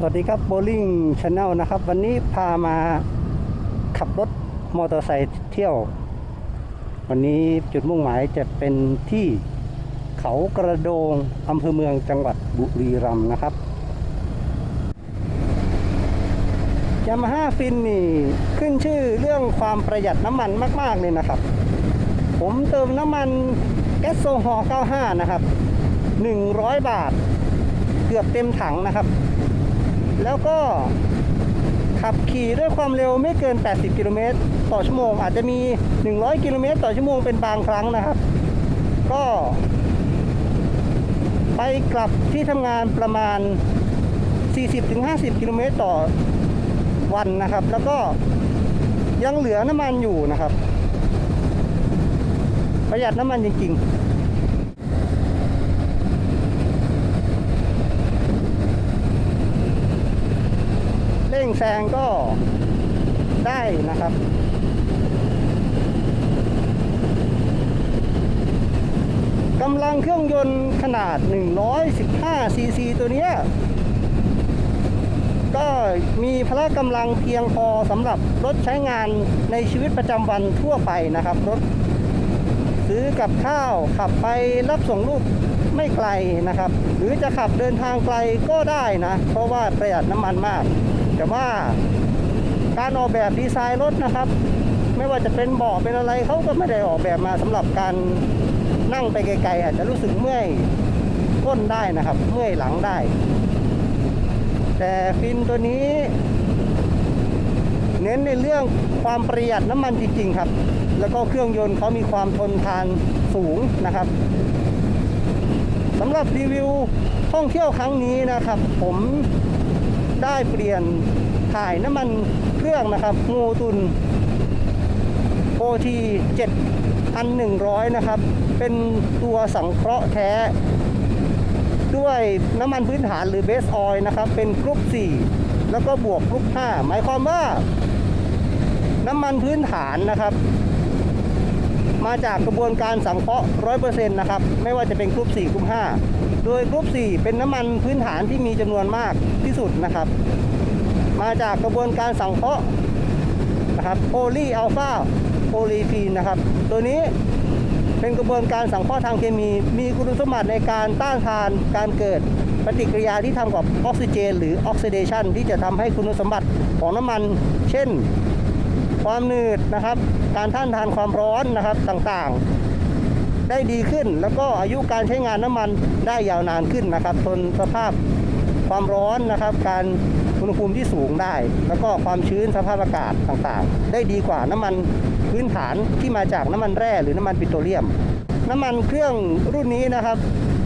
สวัสดีครับโบลิ่งชาแนลนะครับ วันนี้พามาขับรถมอเตอร์ไซค์เที่ยว วันนี้จุดมุ่งหมายจะเป็นที่เขากระโดงอำเภอเมืองจังหวัดบุรีรัมย์นะครับยามาฮ่าฟินนี่ขึ้นชื่อเรื่องความประหยัดน้ำมันมาก ๆ เลยนะครับ ผมเติมน้ำมันแก๊สโซฮอล์95 นะครับ 100 บาท เกือบเต็มถังนะครับ แล้วก็ขับขี่ด้วยความเร็วไม่เกิน 80 กิโลเมตรต่อชั่วโมง อาจจะมี 100 กิโลเมตรต่อชั่วโมงเป็นบางครั้งนะครับ ก็ ไปกลับที่ทำงานประมาณ 40-50 กิโลเมตรต่อวันนะครับ แล้วก็ยังเหลือน้ำมันอยู่นะครับ ประหยัดน้ำมันจริง ๆ งแซงก็ได้นะครับ กำลังเครื่องยนต์ขนาด 115 ซีซีตัวนี้ก็มีพละกำลังเพียงพอสำหรับรถใช้งานในชีวิตประจำวันทั่วไปนะครับ รถซื้อกับข้าวขับไปรับส่งลูกไม่ไกลนะครับ หรือจะขับเดินทางไกลก็ได้นะ เพราะว่าประหยัดน้ำมันมาก แต่ว่าการออกแบบดีไซน์รถนะครับ ไม่ว่าจะเป็นเบาะเป็นอะไรเขาก็ไม่ได้ออกแบบมาสำหรับการนั่งไปไกลๆอาจจะรู้สึกเมื่อยก้นได้นะครับ เมื่อยหลังได้ แต่ฟินตัวนี้ เน้นในเรื่องความประหยัดน้ำมันจริง ๆ ครับ แล้วก็เครื่องยนต์เขามีความทนทานสูงนะครับสำหรับรีวิวท่องเที่ยวครั้งนี้นะครับ ผม ได้เปลี่ยนถ่ายน้ำมันเครื่องนะครับโมตุน OT 7,100นะครับ เป็นตัวสังเคราะห์แท้ ด้วยน้ำมันพื้นฐานหรือเบสออยล์นะครับ เป็นกรุ๊ป4แล้วก็บวกกรุ๊ป5หมายความว่า น้ำมันพื้นฐานนะครับ มาจากกระบวนการสังเคราะห์100%นต์นะครับ ไม่ว่าจะเป็นกรุ๊ป4กรุ๊ป5โดยกรุ๊ป4เป็นน้ำมันพื้นฐานที่มีจำนวนมากที่สุดนะครับ มาจากกระบวนการสังเคราะห์นะครับโพลีอัลฟาโพลีฟีนนะครับ ตัวนี้เป็นกระบวนการสังเคราะห์ทางเคมี มีคุณสมบัติในการต้านทานการเกิดปฏิกิริยาที่ทำกับออกซิเจน หรือออกซิเดชันที่จะทำให้คุณสมบัติของน้ำมัน เช่น ความหนืดนะครับ การต้านทานความร้อนนะครับต่างๆ ได้ดีขึ้น แล้วก็อายุการใช้งานน้ำมันได้ยาวนานขึ้นนะครับ ทนสภาพความร้อนนะครับ การอุณหภูมิที่สูงได้ แล้วก็ความชื้นสภาพอากาศต่างๆ ได้ดีกว่าน้ำมันพื้นฐานที่มาจากน้ำมันแร่หรือน้ำมันปิโตรเลียม น้ำมันเครื่องรุ่นนี้นะครับ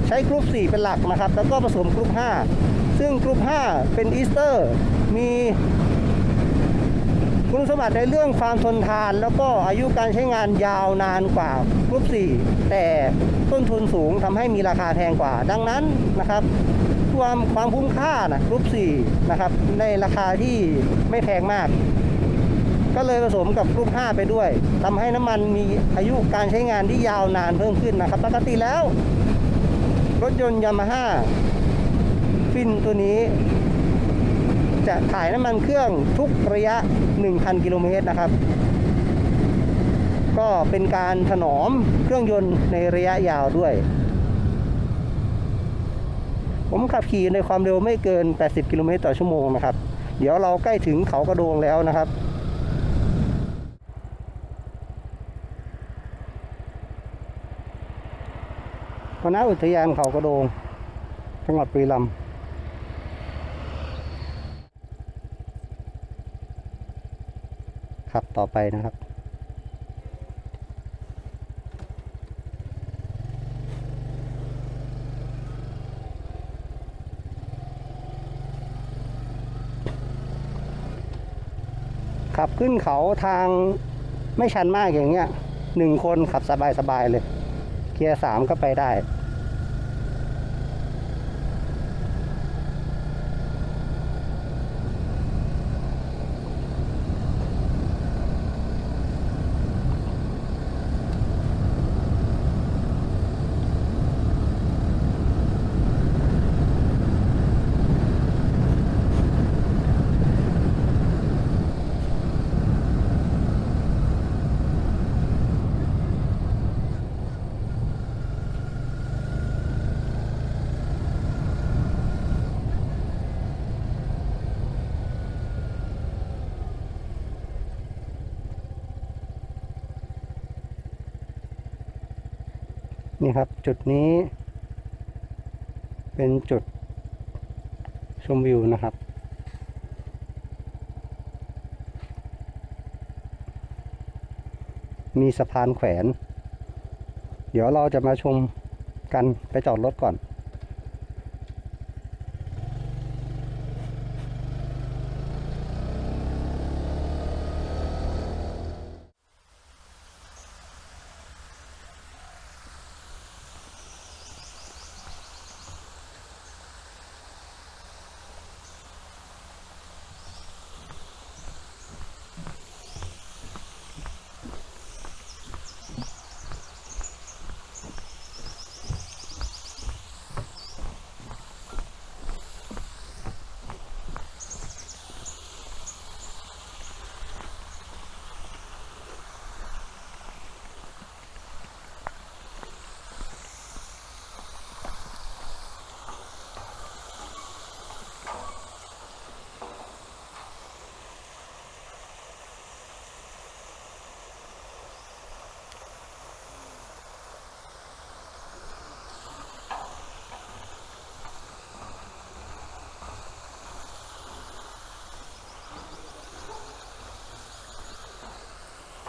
ใช้กรุ๊ป 4 เป็นหลักนะครับ แล้วก็ผสมกรุ๊ป 5 ซึ่งกรุ๊ป 5 เป็นอีสเตอร์ มี คุณสมบัติในเรื่องความทนทาน แล้วก็อายุการใช้งานยาวนานกว่ากรุ๊ป4แต่ต้นทุนสูงทำให้มีราคาแพงกว่า ดังนั้นนะครับความความคุ้มค่านะกรุ๊ป4นะครับในราคาที่ไม่แพงมาก ก็เลยผสมกับกรุ๊ป5ไปด้วยทำให้น้ำมันมีอายุการใช้งานที่ยาวนานเพิ่มขึ้นนะครับ ปกติแล้ว รถยนต์ยามาฮ่าฟินตัวนี้ จะถ่ายน้ำมันเครื่องทุกระยะ 1,000 กิโลเมตรนะครับ ก็เป็นการถนอมเครื่องยนต์ในระยะยาวด้วย ผมขับขี่ในความเร็วไม่เกิน 80 กิโลเมตรต่อชั่วโมงนะครับ เดี๋ยวเราใกล้ถึงเขากระโดงแล้วนะครับวณอุทยานเขากระโดง จังหวัดบุรีรัมย์ ครับต่อไปนะครับ ขับขึ้นเขาทางไม่ชันมากอย่างเงี้ยหนึ่งคนขับสบายๆเลย เกียร์สามก็ไปได้ นี่ครับจุดนี้ เป็นจุดชมวิวนะครับมีสะพานแขวน เดี๋ยวเราจะมาชมกันไปจอดรถก่อน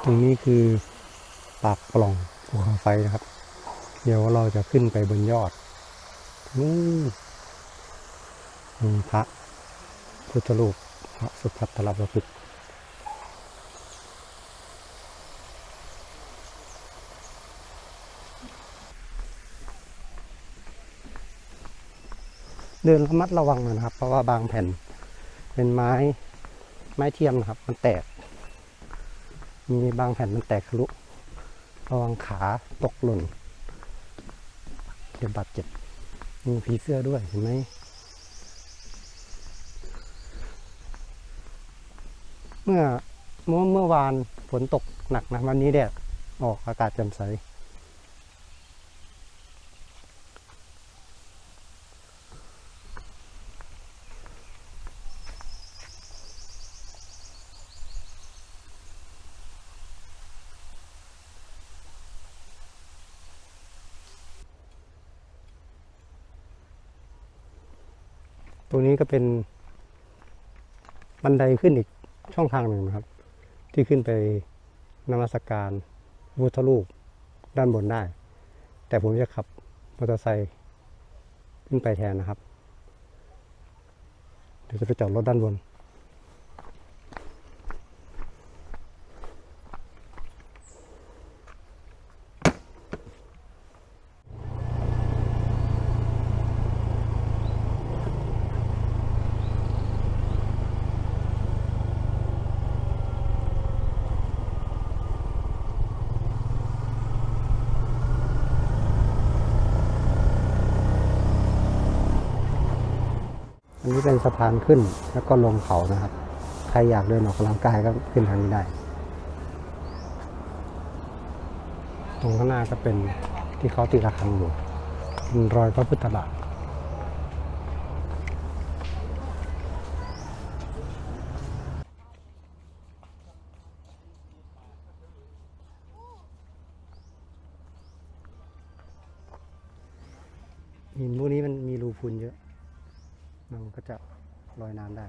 ตรงนี้คือปากปล่องภูเขาไฟนะครับ เดี๋ยวเราจะขึ้นไปบนยอดนู่นพระพุทธรูปพระสุพัทธรประพฤกษ์เดินระมัดระวังหน่อยนะครับ เพราะว่าบางแผ่นเป็นไม้ไม้เทียมนะครับ มันแตก มีบางแผ่นมันแตกทะลุระวังขาตกหล่นเดี๋ยวบาดเจ็บมีผีเสื้อด้วยเห็นไหมเมื่อเมื่อเมื่อวานฝนตกหนักนะวันนี้แดดออกอากาศแจ่มใส ตรงนี้ก็เป็นบันไดขึ้นอีกช่องทางหนึ่งนะครับ ที่ขึ้นไปนมัสการวุทธรูปด้านบนได้ แต่ผมจะขับมอเตอร์ไซค์ขึ้นไปแทนนะครับ เดี๋ยวจะไปจอดรถด้านบน นี้เป็นสะพานขึ้นแล้วก็ลงเขานะครับ ใครอยากเดินออกกำลังกายก็ขึ้นทางนี้ได้ ตรงข้างหน้าก็เป็นที่เขาตีระฆังอยู่เป็นรอยพระพุทธบาทหินพวกนี้มันมีรูพุนเยอะ ก็จะลอยน้ำได้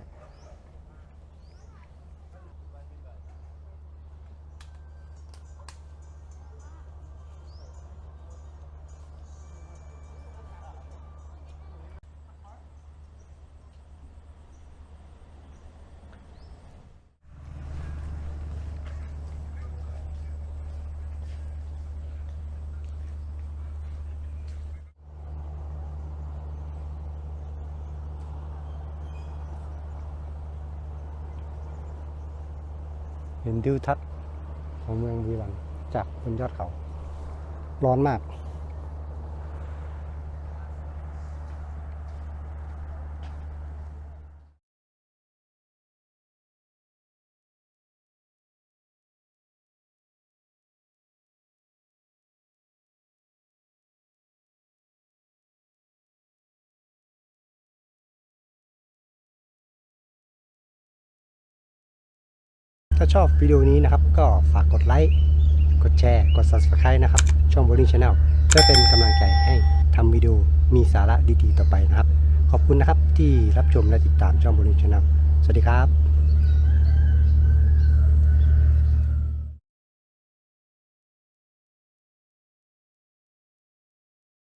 เห็นทิวทัศน์ของเมืองวีรันจากบนยอดเขา ร้อนมาก ถ้าชอบวิดีโอนี้นะครับ ก็ฝากกดไลค์ กดแชร์ กด Subscribe นะครับ ช่อง Bowling Channel พื่อเป็นกำลังใจให้ทำวิดีโอมีสาระดีๆ ต่อไปนะครับ ขอบคุณนะครับที่รับชมและติดตามช่องบริชนะสวัสดีครับ